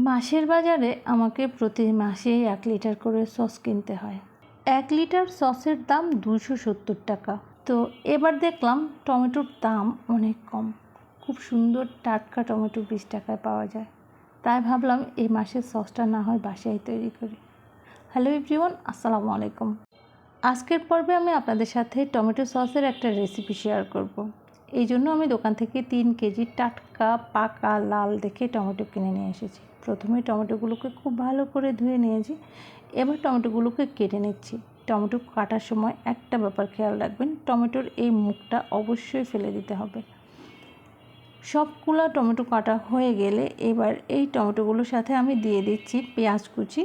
মাসের বাজারে আমাকে প্রতি মাসে এক লিটার করে সস কিনতে হয়। এক লিটার সসের দাম দুশো সত্তর টাকা। তো এবার দেখলাম টমেটোর দাম অনেক কম। খুব সুন্দর টাটকা টমেটো বিশ টাকায় পাওয়া যায়। তাই ভাবলাম এই মাসের সসটা না হয় বাসায় তৈরি করি। হ্যালো এভরিওয়ান, আসসালামু আলাইকুম। আজকের পর্বে আমি আপনাদের সাথে টমেটো সসের একটা রেসিপি শেয়ার করব। এই জন্য আমি দোকান থেকে তিন কেজি টাটকা পাকা লাল দেখে টমেটো কিনে নিয়ে এসেছি। প্রথমে টমেটোগুলোকে খুব ভালো করে ধুয়ে নিয়েছি, এবার টমেটোগুলোকে কেটে নিচ্ছি। টমেটো কাটার সময় একটা ব্যাপার খেয়াল রাখবেন, টমেটোর এই মুখটা অবশ্যই ফেলে দিতে হবে। সবগুলো টমেটো কাটা হয়ে গেলে এবার এই টমেটোগুলোর সাথে আমি দিয়ে দিচ্ছি পেঁয়াজ কুচি,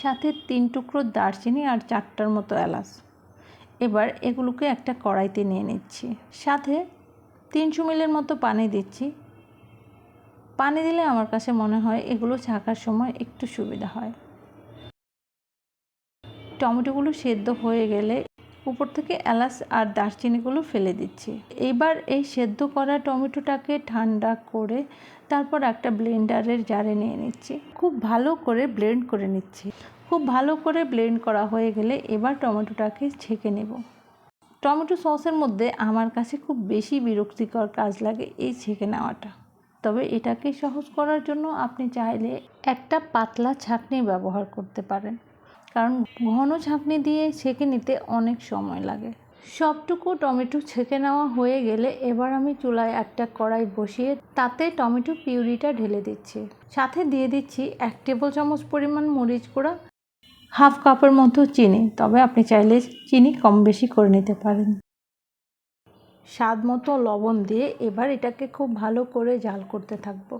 সাথে তিন টুকরো দারচিনি আর চারটার মতো এলাচ। এবার এগুলোকে একটা কড়াইতে নিয়ে নিচ্ছি। সাথে তিনশো মিলের মতো পানি দিচ্ছি। পানি দিলে আমার কাছে মনে হয় এগুলো ছাকার সময় একটু সুবিধা হয়। টমেটোগুলো সেদ্ধ হয়ে গেলে উপর থেকে এলাচ আর দারচিনিগুলো ফেলে দিচ্ছি। এইবার এই সেদ্ধ করা টমেটোটাকে ঠান্ডা করে তারপর একটা ব্লেন্ডারের জারে নিয়ে নিচ্ছি। খুব ভালো করে ব্লেন্ড করে নিচ্ছি। খুব ভালো করে ব্লেন্ড করা হয়ে গেলে এবার টমেটোটাকে ছেঁকে নেব। টমেটো সসের মধ্যে আমার কাছে খুব বেশি বিরক্তিকর কাজ লাগে এই ছেঁকে নেওয়াটা। তবে এটাকে সহজ করার জন্য আপনি চাইলে একটা পাতলা ছাঁকনি ব্যবহার করতে পারেন। কারণ ঘন ছাঁকনি দিয়ে ছেঁকে নিতে অনেক সময় লাগে। সবটুকু টমেটো ছেঁকে নেওয়া হয়ে গেলে এবার আমি চুলায় একটা কড়াই বসিয়ে তাতে টমেটো পিউরিটা ঢেলে দিচ্ছি। সাথে দিয়ে দিচ্ছি এক টেবিল চামচ পরিমাণ মরিচ গুঁড়া, হাফ কাপের মতো চিনি, তবে আপনি চাইলে চিনি কম বেশি করে নিতে পারেন। স্বাদ মতো লবণ দিয়ে এবার এটাকে খুব ভালো করে জাল করতে থাকব।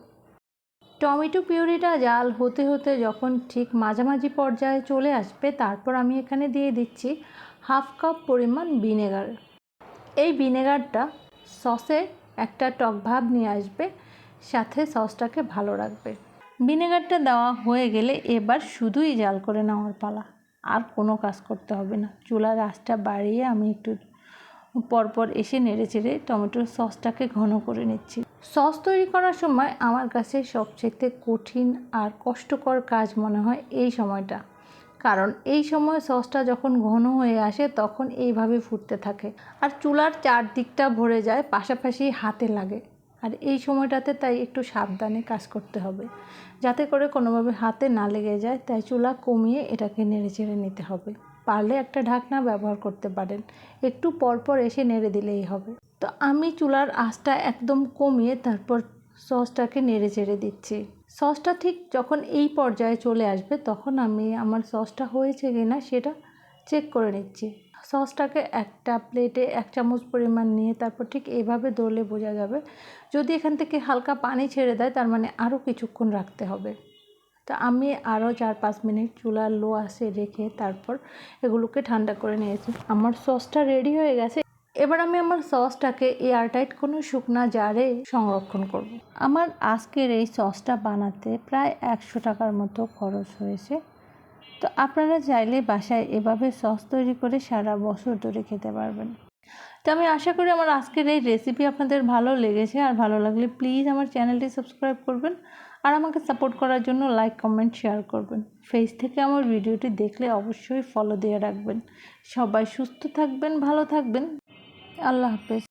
টমেটো পিউরিটা জাল হতে হতে যখন ঠিক মাঝামাঝি পর্যায়ে চলে আসবে, তারপর আমি এখানে দিয়ে দিচ্ছি হাফ কাপ পরিমাণ ভিনেগার। এই ভিনেগারটা সসে একটা টক ভাব নিয়ে আসবে, সাথে সসটাকে ভালো রাখবে। ভিনেগারটা দেওয়া হয়ে গেলে এবার শুধুই জাল করে নেওয়ার পালা, আর কোনো কাজ করতে হবে না। চুলার আঁচটা বাড়িয়ে আমি একটু পরপর এসে নেড়ে চেড়ে টমেটোর সসটাকে ঘন করে নিচ্ছি। সস তৈরি করার সময় আমার কাছে সবচেয়ে কঠিন আর কষ্টকর কাজ মনে হয় এই সময়টা। কারণ এই সময় সসটা যখন ঘন হয়ে আসে তখন এইভাবে ফুটতে থাকে আর চুলার চারদিকটা ভরে যায় পাশাপাশি হাতে লাগে। আর এই সময়টাতে তাই একটু সাবধানে কাজ করতে হবে। যাতে করে কোনোভাবে হাতে না লেগে যায় তাই চুলা কমিয়ে এটাকে নেড়ে চেড়ে নিতে হবে। পারলে একটা ঢাকনা ব্যবহার করতে পারেন। একটু পরপর এসে নেড়ে দিলেই হবে। তো আমি চুলার আঁচটা একদম কমিয়ে তারপর সসটাকে নেড়ে চেড়ে দিচ্ছি। সসটা ঠিক যখন এই পর্যায়ে চলে আসবে তখন আমি আমার সসটা হয়েছে কি না সেটা চেক করে নিচ্ছি। সসটাকে একটা প্লেটে এক চামচ পরিমাণ নিয়ে তারপর ঠিক এইভাবে দলে বোঝা যাবে। যদি এখান থেকে হালকা পানি ছেড়ে দেয় তার মানে আরও কিছুক্ষণ রাখতে হবে। তো আমি আরও চার পাঁচ মিনিট চুলার লো আসে রেখে তারপর এগুলোকে ঠান্ডা করে নিয়েছি। আমার সসটা রেডি হয়ে গেছে। এবার আমি আমার সসটাকে এয়ারটাইট কোনো শুকনা জারে সংরক্ষণ করব। আমার আজকের এই সসটা বানাতে প্রায় একশো টাকার মতো খরচ হয়েছে। তো আপনারা চাইলে বাসায় এভাবে সস তৈরি করে সারা বছর ধরে খেতে পারবেন। তো আমি আশা করি আমার আজকের এই রেসিপি আপনাদের ভালো লেগেছে। আর ভালো লাগলে প্লিজ আমার চ্যানেলটি সাবস্ক্রাইব করবেন। আর আমাকে সাপোর্ট করার জন্য লাইক কমেন্ট শেয়ার করবেন। ফেস থেকে আমার ভিডিওটি দেখলে অবশ্যই ফলো দিয়ে রাখবেন। সবাই সুস্থ থাকবেন, ভালো থাকবেন। আল্লাহ হাফেজ।